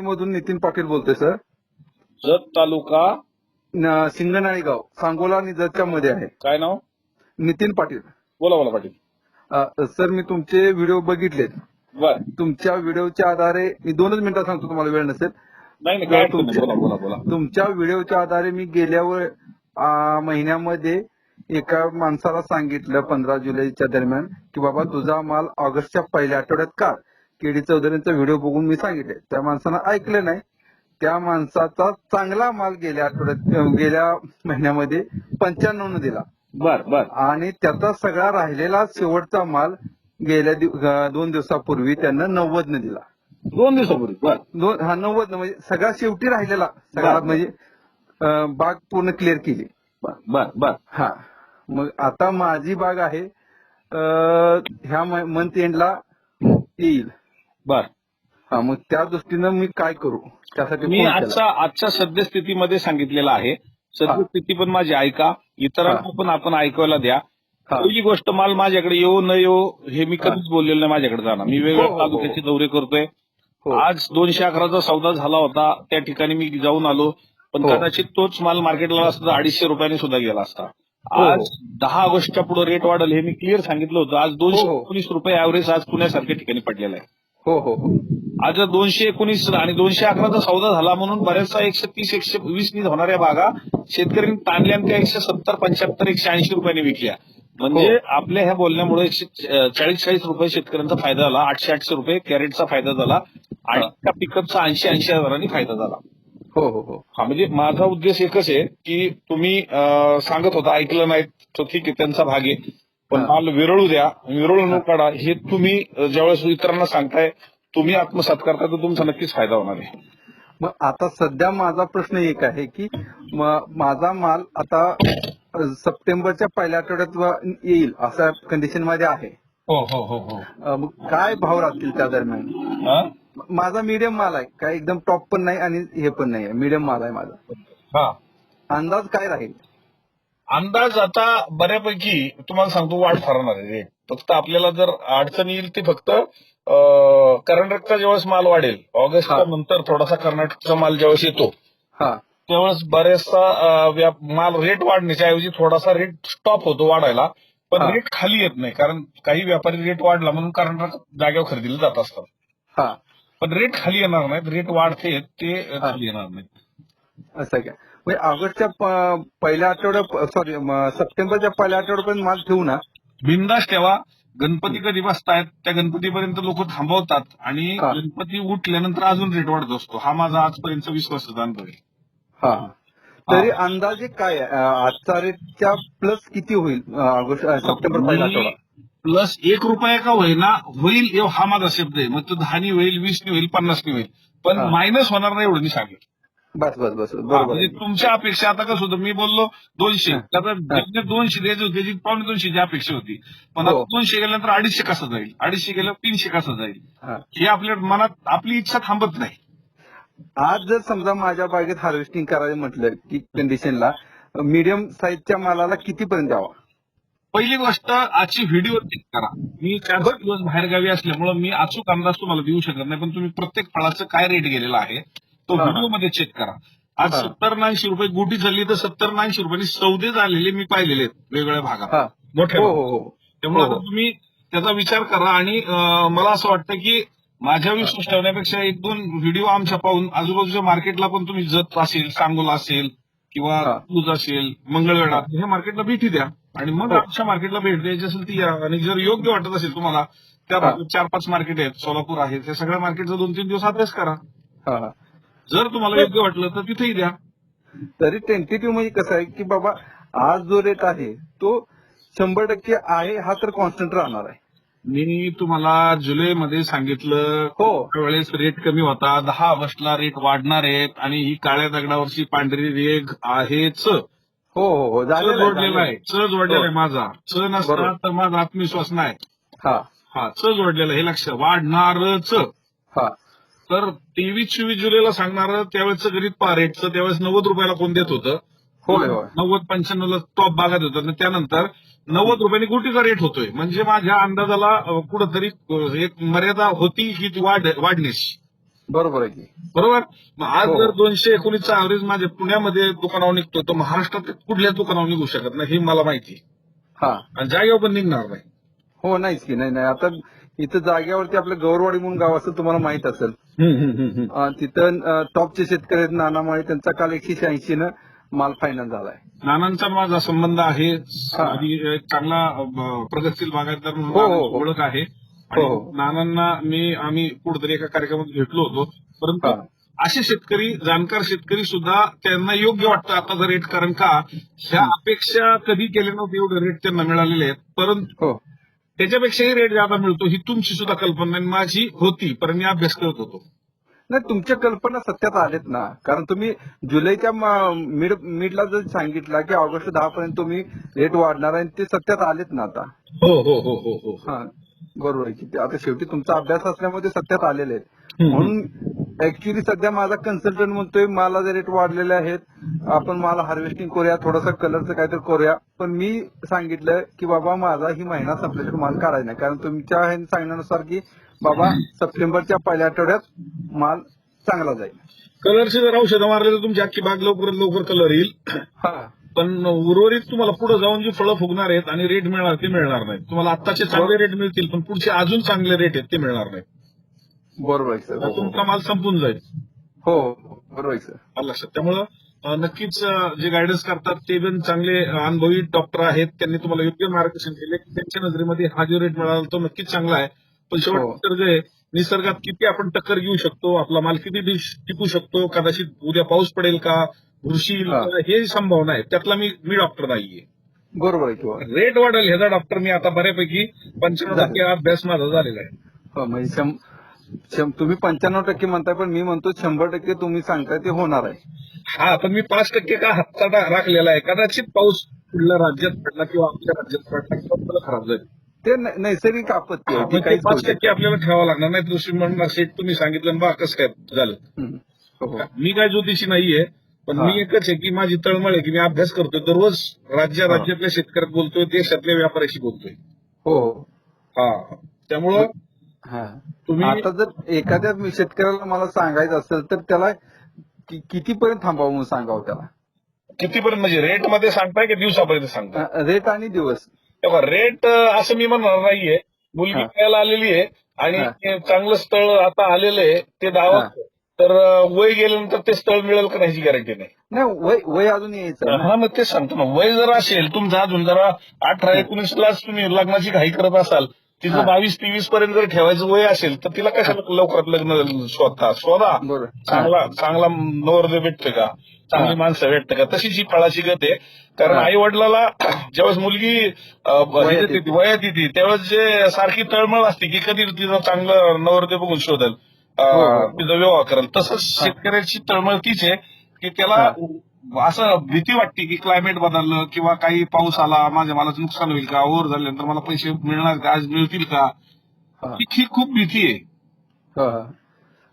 मधून नितीन पाटील बोलतोय सर. जत तालुका न- सिंगनाळी गाव सांगोला आणि जतच्या मध्ये आहे. काय नाव? नितीन पाटील. बोला बोला पाटील. अ, सर मी तुमचे व्हिडिओ बघितलेत. बर. तुमच्या व्हिडिओच्या आधारे मी दोनच मिनिटात सांगतो तुम्हाला वेळ नसेल. नाही नाही काय अडचण नाही. बोला बोला बोला. तुमच्या व्हिडिओच्या आधारे मी गेल्या व- आ, महिन्यामध्ये एका माणसाला सांगितलं पंधरा जुलैच्या दरम्यान की बाबा तुझा माल ऑगस्टच्या पहिल्या आठवड्यात काढ. केडी चौधरींचा व्हिडिओ बघून मी सांगितले. त्या माणसानं ऐकलं नाही. त्या माणसाचा चांगला माल गेल्या आठवड्यात गेल्या महिन्यामध्ये पंच्याण्णव दिला. बर बर. आणि त्याचा सगळा राहिलेला शेवटचा माल गेल्या दिव- दोन दिवसापूर्वी त्यांना नव्वद न दिला. दोन दिवसापूर्वी बर. दोन हा नव्वद म्हणजे सगळा शेवटी राहिलेला. सगळा बरं. म्हणजे अं, बाग पूर्ण क्लिअर केली. बर बर बर. हा. मग आता माझी बाग आहे अं, ह्या मंथ एंडला येईल. बर हा मग त्या दृष्टीनं मी काय करू त्यासाठी मी फोन केला. आजच्या आजच्या सद्यस्थितीमध्ये सांगितलेलं आहे सद्यस्थिती पण माझी ऐका इतरांना पण आपण ऐकायला द्या हा. पहिली गोष्ट माल माझ्याकडे येऊ न येऊ हे मी कधीच बोललेलं नाही माझ्याकडे जाणार मी हो, हो, वेगवेगळ्या हो. तालुक्याचे दौरे करतोय हो. आज दोनशे अकराचा सौदा झाला होता त्या ठिकाणी मी जाऊन आलो पण हो. कदाचित तोच माल मार्केटला असता तर अडीचशे रुपयांनी सुद्धा गेला असता हो. आज दहा ऑगस्टच्या पुढे रेट वाढेल हे मी क्लिअर सांगितलं होतं आज दोनशे हो, हो. एकोणीस रुपये ऍव्हरेज आज पुण्यासारख्या ठिकाणी पडलेला आहे हो हो. हो आज दोनशे एकोणीस आणि दोनशे अकराचा सौदा झाला म्हणून बऱ्याचसा एकशे तीस एकशे वीस नी होणाऱ्या बागा शेतकऱ्यांनी ताणल्या त्या एकशे सत्तर पंच्याहत्तर एकशे ऐंशी रुपयांनी विकल्या. म्हणजे हो. आपल्या ह्या बोलण्यामुळे एकशे चाळीस चाळीस रुपये शेतकऱ्यांचा फायदा झाला आठशे आठशे रुपये कॅरेटचा फायदा झाला आणि त्या पिकअपचा ऐंशी ऐंशी हजारांनी फायदा झाला. हो हो हो. हा म्हणजे माझा उद्देश एकच आहे की तुम्ही सांगत होता ऐकलं नाही तो ठीक आहे त्यांचा भाग आहे. पण. माल विरळू द्या विरळू न काढा हे तुम्ही ज्यावेळेस इतरांना सांगताय तुम्ही आत्मसात करता तर तुमचा नक्कीच फायदा होणार आहे. मग आता सध्या माझा प्रश्न एक आहे की माझा माल आता सप्टेंबरच्या पहिल्या आठवड्यात येईल अशा कंडिशनमध्ये आहे. हो हो हो हो. मग काय भाव राहतील त्या दरम्यान? माझा मीडियम माल आहे काय एकदम टॉप पण नाही आणि हे पण नाही मीडियम माल आहे माझा. हा. अंदाज काय राहील? अंदाज आता बऱ्यापैकी तुम्हाला सांगतो वाढ ठरणार आहे. रेट फक्त आपल्याला जर अडचण येईल ती फक्त कर्नाटकचा ज्यावेळेस माल वाढेल ऑगस्टच्या हा. नंतर थोडासा कर्नाटकचा माल ज्यावेळेस येतो त्यावेळेस व्याप- माल रेट वाढण्याच्या ऐवजी थोडासा रेट स्टॉप होतो वाढायला. पण. रेट खाली येत नाही कारण काही व्यापारी रेट वाढला म्हणून कर्नाटक जागेवर खरेदीला जात असतात. पण रेट खाली येणार नाहीत रेट वाढते ते. खाली येणार नाहीत. असं काय म्हणजे ऑगस्टच्या पहिल्या आठवड्या सॉरी सप्टेंबरच्या पहिल्या आठवड्यापर्यंत माल ठेवू ना? बिंदास ठेवा. गणपती कधी बसतायत त्या गणपतीपर्यंत लोक थांबवतात आणि. गणपती उठल्यानंतर अजून रेट वाढत असतो. हा माझा आजपर्यंत विश्वासाचा अनुभव आहे हा. तरी अंदाजे काय आजचा रेटच्या प्लस किती होईल? ऑगस्ट सप्टेंबर पहिला आठवडा. प्लस एक रुपया का होईना होईल हा माझा शब्द आहे. मग तो दहानी होईल वीसनी होईल पन्नासनी होईल. पण. मायनस होणार नाही एवढं मी सांगेल बस बस बस बरोबर म्हणजे. तुमच्या अपेक्षा आता कसं होतं? मी बोललो दोनशे. ज्याने दोनशे द्यायचे होते त्याची पावणे दोनशेची अपेक्षा होती. पण हो. आता दोनशे गेल्यानंतर अडीचशे कसं जाईल? अडीचशे गेल्यावर तीनशे कसं जाईल? हा. आपल्या मनात आपली इच्छा थांबत नाही. आज जर समजा माझ्या बागेत हार्वेस्टिंग करायचं म्हटलं की कंडिशनला मीडियम साईजच्या मालाला कितीपर्यंत द्यावा? पहिली गोष्ट आजची व्हिडिओ चेक करा. मी चार दिवस बाहेर गावी असल्यामुळे मी अचूक अंदाज तुम्हाला देऊ शकत नाही पण तुम्ही प्रत्येक फळाचं काय रेट गेलेला आहे? तो. व्हिडिओमध्ये चेक करा. आज. सत्तर ऐंशी रुपये गुटी चालली तर सत्तर ऐंशी रुपयांनी सौदे झालेले मी पाहिलेले आहेत वेगवेगळ्या भागात. मोठ्या हो. हो हो. त्यामुळे आता. तुम्ही त्याचा विचार करा आणि मला असं वाटतं की माझ्या विश्वास ठेवण्यापेक्षा एक दोन व्हिडिओ आमच्या पाहून आजूबाजूच्या मार्केटला पण तुम्ही जत असेल सांगोला असेल किंवा. तूज असेल मंगळवेढा हे. मार्केटला भेटी द्या. आणि मग. आमच्या मार्केटला भेट द्यायची असेल ती या आणि जर योग्य वाटत असेल तुम्हाला त्या चार पाच मार्केट आहेत. सोलापूर आहे त्या सगळ्या मार्केटचा दोन तीन दिवस अभ्यास करा. जर तुम्हाला योग्य वाटलं तर तिथेही द्या. तरी टेंटेटिव्ह म्हणजे कसं आहे की बाबा आज जो रेट आहे तो शंभर टक्के आहे हा तर कॉन्स्टंट राहणार आहे. मी तुम्हाला जुलैमध्ये सांगितलं हो. वेळेस रेट कमी होता दहा ऑगस्टला रेट वाढणार आहेत आणि ही काळ्या दगडावरची पांढरी रेग आहेच. च हो हो हो झालेलं आहे, जोडलेला आहे च जोडलेला आहे हो. माझा. च नसता बरोबर. तर माझा आत्मविश्वास नाही. हा. हा च जोडलेला आहे, हे लक्ष. वाढणारच. हा. तर तेवीस चोवीस जुलैला सांगणार त्यावेळेस गरीब पा रेटचं. त्यावेळेस नव्वद रुपयाला कोण देत होतं? होय होय. नव्वद पंच्याण्णवला टॉप बागात होतं. आणि त्यानंतर नव्वद रुपयांनी गुटीचा रेट होतोय. म्हणजे माझ्या अंदाजाला कुठंतरी एक मर्यादा होती की ती वाढ वाढण्याची बरोबर आहे की. बरोबर? मग आज हो. जर दोनशे एकोणीसचा ऍव्हरेज माझ्या पुण्यामध्ये दुकानावर निघतो तर महाराष्ट्रात कुठल्या दुकानावर निघू शकत नाही हे मला माहिती. हा. आणि जागेवर पण निघणार नाही. हो नाहीच की नाही नाही. आता इथं जाग्यावरती आपलं गौरवाडी म्हणून गाव असं तुम्हाला माहीत असेल अं, तिथं अं, टॉपचे शेतकरी आहेत नानामाळी त्यांचा काल एकशे शहाऐंशी न माल फायनल झालाय नानांचा माझा संबंध आहे हा. आणि एक चांगला प्रगतशील बागायतदार म्हणून हो, हो, नानांची हो. ओळख आहे आणि हो, हो. नानांना मी आम्ही कुठेतरी एका कार्यक्रमात भेटलो होतो परंतु हा. असे शेतकरी जाणकार शेतकरी सुद्धा त्यांना योग्य वाटतं आताचा रेट कारण का ह्या अपेक्षा कधी केल्या नव्हत्या एवढे रेट त्यांना मिळालेले आहेत परंतु हो त्याच्यापेक्षाही रेट जादा मिळतो ही तुमची सुद्धा कल्पना माझी होती पण मी अभ्यास करत होतो. नाही तुमच्या कल्पना सत्यात आलेत ना. कारण तुम्ही जुलैच्या मिड मिडला जर सांगितलं की ऑगस्ट दहा पर्यंत तुम्ही रेट वाढणार आहे आणि ते सत्यात आलेत ना आता. हो हो हो हो हो. हा बरोबर आहे की. ते आता शेवटी तुमचा अभ्यास असल्यामुळे ते सत्यात आलेले आहेत. म्हणून ऍक्च्युली सध्या माझा कन्सल्टंट म्हणतोय मालाचे रेट वाढलेले आहेत आपण माल हार्वेस्टिंग करूया थोडासा कलरचं काहीतरी करूया. पण मी सांगितलं की बाबा माझा ही महिना संपल्याशिवाय माल काढायचा नाही. कारण तुमच्या सांगण्यानुसार की बाबा सप्टेंबरच्या पहिल्या आठवड्यात माल चांगला जाईल. कलरचे जर औषधं मारले तर तुमची अख्खी बाग लवकरात लवकर कलर येईल. हा. पण उर्वरित तुम्हाला पुढे जाऊन जी फळं फुगणार आहेत आणि रेट मिळणार ते मिळणार नाहीत. तुम्हाला आत्ताचे चांगले रेट मिळतील पण पुढचे अजून चांगले रेट आहेत ते मिळणार नाहीत. बरोबर आहे सर. तर तुमचा माल संपून जाईल. हो हो, बरोबर आहे सर. लक्षात. त्यामुळं नक्कीच जे गायडन्स करतात ते पण चांगले अनुभवी डॉक्टर आहेत. त्यांनी तुम्हाला योग्य मार्गदर्शन केले. त्यांच्या नजरेमध्ये हा जो रेट मिळाला तो नक्कीच चांगला आहे. पण शेवट हो. जे आहे, निसर्गात किती आपण टक्कर घेऊ शकतो आपला माल किती दिवस टिकू शकतो कदाचित उद्या पाऊस पडेल का येईल हा. हे संभावना आहे. त्यातला मी मी डॉक्टर नाहीये. बरोबर आहे किंवा रेट वाढेल ह्याचा डॉक्टर मी आता बऱ्यापैकी पंच्याण्णव टक्के अभ्यास माझा झालेला आहे. हो म्हणजे तुम्ही पंच्याण्णव टक्के म्हणताय पण मी म्हणतो शंभर टक्के तुम्ही सांगताय ते होणार आहे. हा पण मी पाच टक्के का हप्ता राखलेला आहे? कदाचित पाऊस पुढल्या राज्यात पडला किंवा आपल्या राज्यात पडला किंवा आपल्याला खराब जाईल ते नैसर्गिक आपत्ती आहे पाच टक्के आपल्याला ठेवावं लागणार नाही. दुसरी म्हणणार सेट तुम्ही सांगितलं बा कसं काय झालं. हो, हो. मी काय ज्योतिषी नाहीये पण. मी एकच आहे की माझी तळमळ आहे की मी अभ्यास करतोय. दररोज राज्या. राज्यातल्या शेतकऱ्यात बोलतोय देशातल्या व्यापाऱ्याशी बोलतोय. हो हो. हा. त्यामुळं हा. तुम्ही आता जर एखाद्या शेतकऱ्याला मला सांगायचं असेल तर त्याला कि- कितीपर्यंत थांबावं म्हणून सांगावं त्याला? कितीपर्यंत? म्हणजे रेटमध्ये सांगताय की दिवसापर्यंत सांगताय? अ, रेट आणि दिवस. तेव्हा रेट असं मी म्हणणार नाहीये. मुलगी हा. खायला आलेली आहे आणि. ते चांगलं स्थळ आता आलेलं आहे ते दावत तर अं, वय गेल्यानंतर ते स्थळ मिळेल का नाही गॅरंटी नाही. नाही वय वय अजून यायचं ना. हा मग तेच सांगतो ना. वय जर असेल तुमचं अजून जरा अठरा एकोणीस लाच तुम्ही लग्नाची घाई करत असाल तिचं. बावीस तेवीस पर्यंत जर ठेवायचं वय असेल तर तिला कशाला लवकरात लग्न शोधता शोधा बरोबर. चांगला चांगला नवरदेव भेटते का? चांगली. माणसं भेटते का? तशीच ही फळाची गत आहे. कारण. आई वडिलाला ज्यावेळेस मुलगी वयात येते, त्यावेळेस जे सारखी तळमळ असते की कधी तिचं चांगलं नवरदेव बघून शोधेल हो, हो. तिचा विवाह करेल. तसंच शेतकऱ्याची तळमळ तीच आहे की त्याला असं भीती वाटते की क्लायमेट बदललं किंवा काही पाऊस आला माझ्या मालाचं नुकसान होईल का ओव्हर झाल्यानंतर मला पैसे मिळणार का आज मिळतील का? हा. खूप भीती आहे.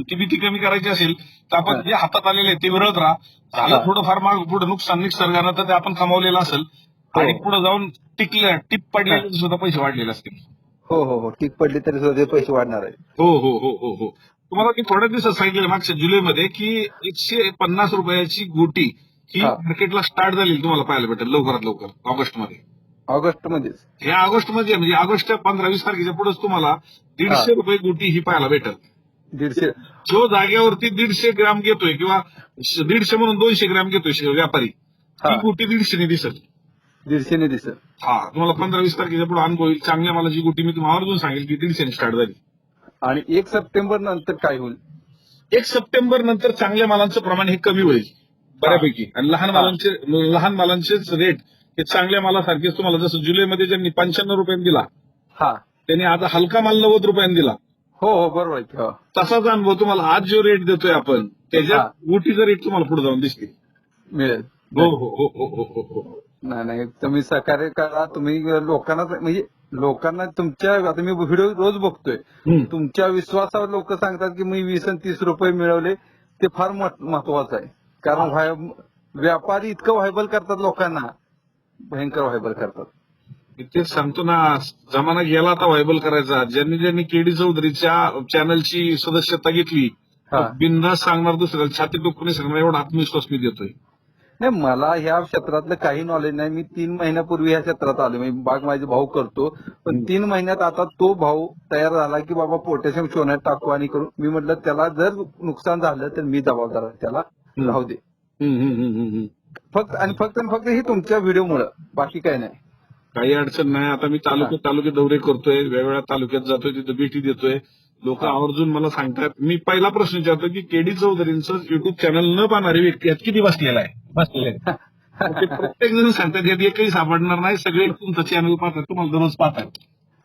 ती भीती कमी करायची असेल तर आपण. जे हातात आलेले आहे ते विरोध राहा. झालं. थोडंफार माग पुढे नुकसान निसर्गानं तर ते आपण कमावलेलं असेल हो. आणि पुढे जाऊन टिकले टिप पडलेले सुद्धा पैसे वाढलेले असतील. हो हो हो. टीक पडली तरी सुद्धा ते पैसे वाढणार आहे हो हो हो हो हो. तुम्हाला मी थोड्या दिवसात सांगितलं मागच्या जुलैमध्ये की एकशे पन्नास रुपयाची गोटी हा. मार्केटला स्टार्ट झाली तुम्हाला पाहायला भेटेल लवकरात लवकर ऑगस्टमध्ये ऑगस्ट मध्येच हे ऑगस्टमध्ये म्हणजे ऑगस्ट पंधरा वीस तारखेच्या पुढेच तुम्हाला दीडशे. रुपये गोटी ही पाहायला भेटेल. दीडशे. जो जागेवरती दीडशे ग्राम घेतोय किंवा दीडशे म्हणून दोनशे ग्राम घेतोय व्यापारी ती. गोटी दीडशेने दिसेल. दीडशेने दिसत हा तुम्हाला पंधरा वीस तारखेच्या पुढे अनुभव येईल. चांगल्या मला जी गोटी मी तुम्हाला आवर्जून सांगेल की दीडशेने स्टार्ट झाली. आणि एक सप्टेंबर नंतर काय होईल? एक सप्टेंबर नंतर चांगल्या मालांचं प्रमाण हे कमी होईल. बऱ्यापैकी. आणि लहान. मालांचे लहान मालांचेच रेट हे चांगल्या मालासारखेच तुम्हाला जसं जुलैमध्ये ज्यांनी पंच्याण्णव रुपयांनी दिला हा. त्यांनी आता हलका माल नव्वद रुपयांनी दिला. हो हो बरोबर हो. तसाच अनुभव तुम्हाला आज जो रेट देतोय आपण त्याच्यात हा. गोटीचा रेट तुम्हाला पुढे जाऊन दिसते मिळेल. हो हो हो हो हो हो नाही नाही तुम्ही सहकार्य करा तुम्ही लोकांना म्हणजे लोकांना तुमच्या आता मी व्हिडिओ रोज बघतोय. तुमच्या विश्वासावर लोक सांगतात की मी वीस आणि तीस रुपये मिळवले ते फार मह- महत्वाचं आहे. कारण व्हाय- व्यापारी इतकं व्हायबल करतात लोकांना. भयंकर व्हायबल करतात. तेच सांगतो ना जमाना गेला आता व्हायबल करायचा. ज्यांनी ज्यांनी केडी चौधरीच्या चॅनलची सदस्यता घेतली. बिंदास सांगणार दुसऱ्याला छाती टोकून सांगणार एवढा आत्मविश्वास मी देतोय. नाही मला ह्या क्षेत्रातलं काही नॉलेज नाही. मी तीन महिन्यापूर्वी ह्या क्षेत्रात आलो. मी बाग माझे भाऊ करतो. पण तीन महिन्यात आता तो भाऊ तयार झाला की बाबा पोटॅशियम सोन्यात टाकू आणि करू. मी म्हटलं त्याला जर नुकसान झालं तर मी जबाबदार त्याला. राहू दे हम्म, हम्म, हम्म, हम्म, हम्म. फक्त आणि फक्त आणि फक्त हे तुमच्या व्हिडिओमुळं. बाकी काही नाही. काही अडचण नाही. आता मी तालुक्यात तालुक्यात दौरे करतोय. वेगवेगळ्या तालुक्यात जातोय तिथं भेटी देतोय. लोक आवर्जून मला सांगतात. मी पहिला प्रश्न विचारतो की केडी चौधरींचं युट्यूब चॅनल न पाहणारी व्यक्ती यात किती बसलेला आहे? बसलेले प्रत्येक जण सांगतात यात एकही सापडणार नाही. सगळे तुमचं चॅनल पाहतात. तुम्हाला दररोज पाहतात.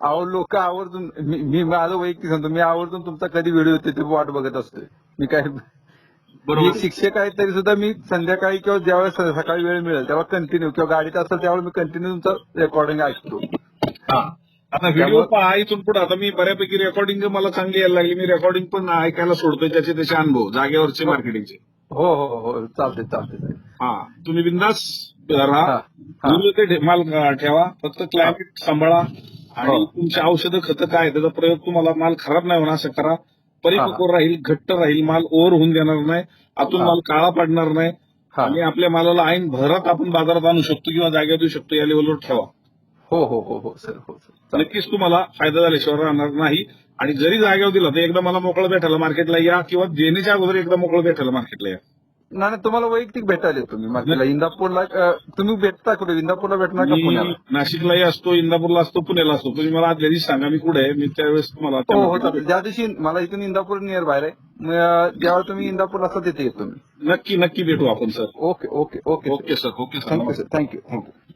अहो लोक आवर्जून मी मी माझं वैयक्तिक सांगतो. मी आवर्जून तुमचा कधी व्हिडिओ येते ते वाट बघत असतोय. मी काय बरोबर. एक शिक्षक आहे तरी सुद्धा मी संध्याकाळी किंवा ज्यावेळेस सकाळी वेळ मिळेल तेव्हा कंटिन्यू किंवा गाडीत असेल त्यावेळेस मी कंटिन्यू तुमचं रेकॉर्डिंग ऐकतो. हा. आता व्हिडिओ पहा इथून पुढे आता मी बऱ्यापैकी रेकॉर्डिंग मला चांगली यायला लागली मी रेकॉर्डिंग पण ऐकायला सोडतोय त्याचे त्याचे अनुभव जागेवरचे मार्केटिंगचे हो हो हो चालते चालते हा. तुम्ही बिंदास राहा. हा, हा. माल ठेवा. फक्त क्लायमेट सांभाळा. आणि हो. तुमची औषधं खतं काय त्याचा प्रयोग तुम्हाला माल खराब नाही होणार असं करा. परिपक्व राहील घट्ट राहील माल ओव्हर होऊन देणार नाही आतून. माल काळा पडणार नाही. आणि आपल्या मालाला ऐन भरात आपण बाजारात आणू शकतो किंवा जागेवर देऊ शकतो या लेवलवर ठेवा हो हो हो हो सर हो सर. नक्कीच तुम्हाला फायदा झाल्याशिवाय राहणार नाही आणि जरी जागेवर दिला तर एकदा मला मोकळं भेटायला मार्केटला या किंवा देण्याच्या अगोदर एकदा मोकळं भेटायला मार्केटला या नाही नाही, तुम्हाला वैयक्तिक भेटायला येतो मी. इंदापूरला अं, तुम्ही भेटता कुठे? इंदापूरला भेटणार का मी पुण्याला? नाशिकलाही असतो इंदापूरला असतो पुण्याला असतो. तुम्ही मला आदल्या दिवशी सांगा मी कुठे आहे? मी त्यावेळेस तुम्हाला हो हो चालेल. ज्या दिवशी मला इथून इंदापूर नियर बाहेर आहे अं, जेव्हा तुम्ही इंदापूरला असता तिथे येतो मी. नक्की नक्की भेटू आपण sir. Okay okay okay okay sir. Okay sir. Thank you sir. Thank you thank you.